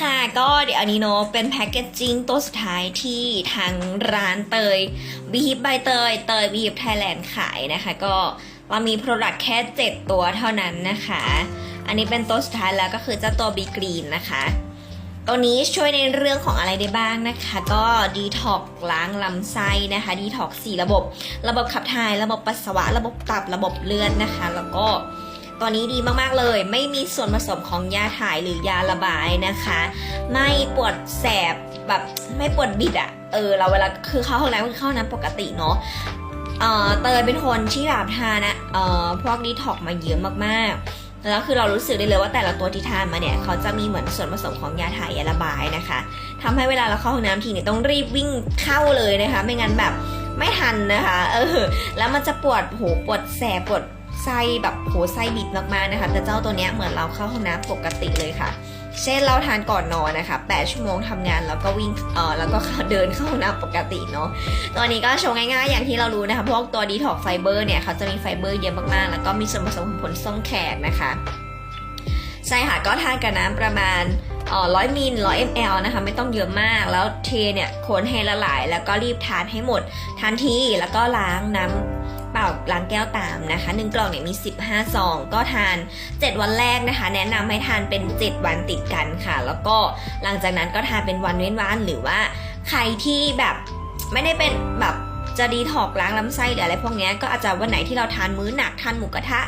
ค่ะก็เดี๋ยวอันนี้เนาะเป็นแพคเกจจิ้งตัวสุดท้ายที่ทางร้านเตยบีฮิปใบเตยเตยบีฮิปไทยแลนด์ขายนะคะ ก็เรามี Product แค่ 7 ตัวเท่านั้นนะคะ อันนี้เป็นตัวสุดท้ายแล้วก็คือเจ้าตัวบีกรีนนะคะตัวนี้ช่วยในเรื่องของอะไรได้บ้างนะคะ ก็ดีท็อกล้างลำไส้นะคะดีท็อกสี่ระบบ ระบบขับถ่าย ระบบปัสสาวะ ระบบตับระบบเลือดนะคะ แล้วก็ ตัวนี้ดีมากๆเลย ไม่มีส่วนผสมของยาถ่ายหรือยาระบายนะคะ ไม่ปวดแสบแบบไม่ปวดบิดอะเออเราเวลาคือเข้าห้องน้ำคือเข้าน้ำปกติเนาะเออเตยเป็นคนที่แบบทานนะเออพวกดีท็อกมาเยอะมากๆ แล้วคือเรารู้สึกได้เลยว่าแต่ละตัวที่ทานมาเนี่ยเขาจะมีเหมือนส่วนผสมของยาถ่ายยาระบายนะคะทำให้เวลาเราเข้าห้องน้ำทีเนี่ยต้องรีบวิ่งเข้าเลยนะคะ ไม่งั้นแบบไม่ทันนะคะ เออ แล้วมันจะปวดโหปวดแสบปวด ไส้แบบโหไส้บิดมากๆนะคะแต่เจ้าตัวเนี้ยเหมือนเราเข้าห้องน้ำปกติเลยค่ะ เช่นเราทานก่อนนอนนะคะ 8 ชั่วโมงทำงานแล้วก็วิ่งเออแล้วก็เดินเข้าห้องน้ำปกติเนาะตัวนี้ก็ชงง่ายๆอย่างที่เรารู้นะคะพวกตัวดีท็อกไฟเบอร์เนี่ยเขาจะมีไฟเบอร์เยอะมากๆ แล้วก็มีส่วนผสมของผลส้มแขกนะคะใช่ค่ะก็ทานกับน้ำประมาณอ่อร้อยมิลร้อยมลนะคะไม่ต้องเยอะมาก แล้วเทเนี่ยคนให้ละลาย แล้วก็รีบทานให้หมดทันทีแล้วก็ล้างน้ำ เปล่าล้างแก้วตามนะคะหนึ่งกล่องเนี่ยมี 15ซองก็ทาน 7 วันแรกนะคะ แนะนำให้ทานเป็น 7 วันติดกันค่ะ แล้วก็หลังจากนั้นก็ทานเป็นวันเว้นวันหรือว่า ใครที่แบบไม่ได้เป็นแบบจะดีถอกล้างลำไส้หรืออะไรพวกเนี้ยก็อาจจะวันไหนที่เราทานมื้อหนักทานหมูกระทะ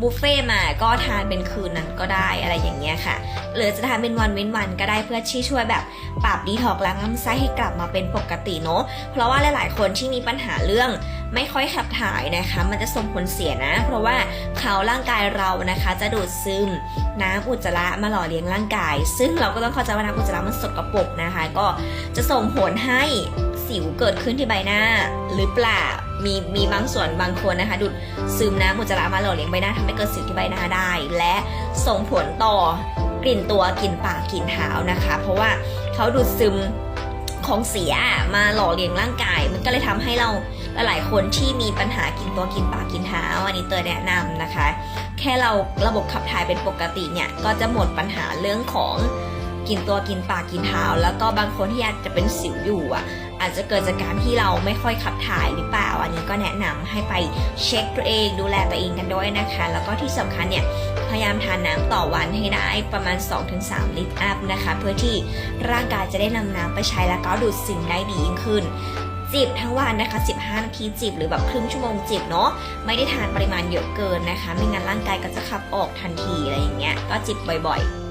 บุฟเฟ่มาก็ทานเป็นคืนนั้นก็ได้อะไรอย่างเงี้ยค่ะ หรือจะทานเป็นวันเว้นวันก็ได้เพื่อที่ช่วยแบบปรับดีท็อกล้างลำไส้ให้กลับมาเป็นปกติเนาะเพราะว่าหลาย ๆ คนที่มีปัญหาเรื่องไม่ค่อยขับถ่ายนะคะ มันจะส่งผลเสียนะ เพราะว่าเขาร่างกายเรานะคะ จะดูดซึมน้ำอุจจาระมาหล่อเลี้ยงร่างกาย ซึ่งเราก็ต้องเข้าใจว่าน้ำอุจจาระมันสกปรกนะคะ ก็จะส่งผลให้ สิวเกิดขึ้นที่ใบหน้า หรือเปล่า มีมีบางส่วนบางคนนะคะ ดูดซึมน้ำอุจจาระมาหล่อเลี้ยงใบหน้าทำให้เกิดสิวที่ใบหน้าได้ และส่งผลต่อกลิ่นตัวกลิ่นปากกลิ่นเท้านะคะ เพราะว่าเขาดูดซึมของเสียมาหล่อเลี้ยงร่างกาย มันก็เลยทำให้เราหลายๆคนที่มีปัญหากินตัวกินปากกินเท้าอันนี้เตยแนะนำนะคะ แค่เราระบบขับถ่ายเป็นปกติเนี่ยก็จะหมดปัญหาเรื่องของ กินตัวกินปากกินเท้า แล้วก็บางคนที่อาจจะเป็นสิวอยู่อะ อาจจะเกิดจากการที่เราไม่ค่อยขับถ่ายหรือเปล่า อันนี้ก็แนะนำให้ไปเช็คตัวเองดูแลตัวเองกันด้วยนะคะ แล้วก็ที่สำคัญเนี่ยพยายามทานน้ำต่อวันให้ได้ประมาณ 2-3 ลิตรอัพนะคะ เพื่อที่ร่างกายจะได้นำน้ำไปใช้แล้วก็ดูดซึมได้ดียิ่งขึ้นจิบทั้งวันนะคะ 15 นาทีจิบหรือแบบครึ่งชั่วโมงจิบเนาะ ไม่ได้ทานปริมาณเยอะเกินนะคะ ไม่งั้นร่างกายก็จะขับออกทันทีอะไรอย่างเงี้ย ก็จิบบ่อยๆ